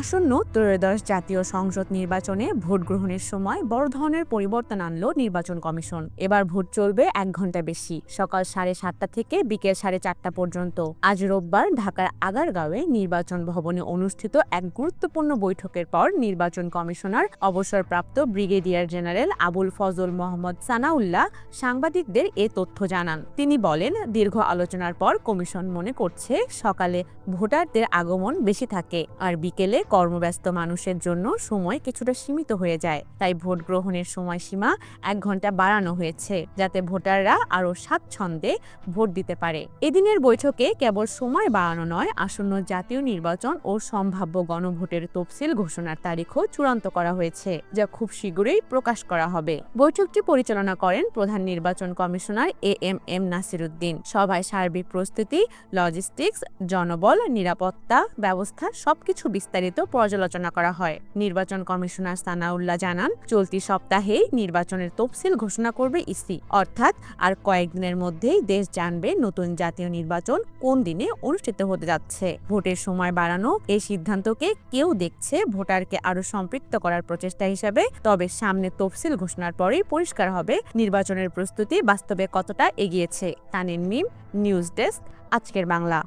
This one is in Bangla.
আসন্ন ত্রয়োদশ জাতীয় সংসদ নির্বাচনে ভোট গ্রহণের সময় বড় ধরনের পরিবর্তন আনলো নির্বাচন কমিশন। এবার ভোট চলবে এক ঘণ্টা বেশি, সকাল সাড়ে সাতটা থেকে বিকেল সাড়ে চারটা পর্যন্ত। আজ রোববার ঢাকার আগারগাঁওয়ে নির্বাচন ভবনে অনুষ্ঠিত এক গুরুত্বপূর্ণ বৈঠকের পর নির্বাচন কমিশনার অবসরপ্রাপ্ত ব্রিগেডিয়ার জেনারেল আবুল ফজল মোহাম্মদ সানাউল্লাহ সাংবাদিকদের এ তথ্য জানান। তিনি বলেন, দীর্ঘ আলোচনার পর কমিশন মনে করছে, সকালে ভোটারদের আগমন বেশি থাকে আর বিকেলে কর্মব্যস্ত মানুষের জন্য সময় কিছুটা সীমিত হয়ে যায়। তাই ভোট গ্রহণের সময়সীমা এক ঘণ্টা বাড়ানো হয়েছে, যাতে ভোটাররা আরও স্বাচ্ছন্দ্যে ভোট দিতে পারে। এদিনের বৈঠকে কেবল সময় বাড়ানো নয়, আসন্ন জাতীয় নির্বাচন ও সম্ভাব্য গণভোটের তফসিল ঘোষণার তারিখও চূড়ান্ত করা হয়েছে, যা খুব শীঘ্রই প্রকাশ করা হবে। বৈঠকটি পরিচালনা করেন প্রধান নির্বাচন commissioner A M M Nasiruddin. সভায় সার্বিক প্রস্তুতি, লজিস্টিক্স, জনবল, নিরাপত্তা ব্যবস্থা সবকিছু বিস্তারিত পর্যালোচনা করা হয়। নির্বাচন কমিশনার সানাউল্লাহ জানান, চলতি সপ্তাহেই নির্বাচনের তফসিল ঘোষণা করবে ইসি। অর্থাৎ আর কয়েকদিনের মধ্যেই দেশ জানবে নতুন জাতীয় নির্বাচন কোন দিনে অনুষ্ঠিত হতে যাচ্ছে। ভোটের সময় বাড়ানো এই সিদ্ধান্তকে কেউ দেখছে ভোটারকে আরও সম্পৃক্ত করার প্রচেষ্টা হিসেবে, তবে সামনে তফসিল ঘোষণার পরেই পরিষ্কার হবে নির্বাচনের প্রস্তুতি বাস্তবে কতটা এগিয়েছে। তানিন মিম, নিউজ ডেস্ক, আজকের বাংলা।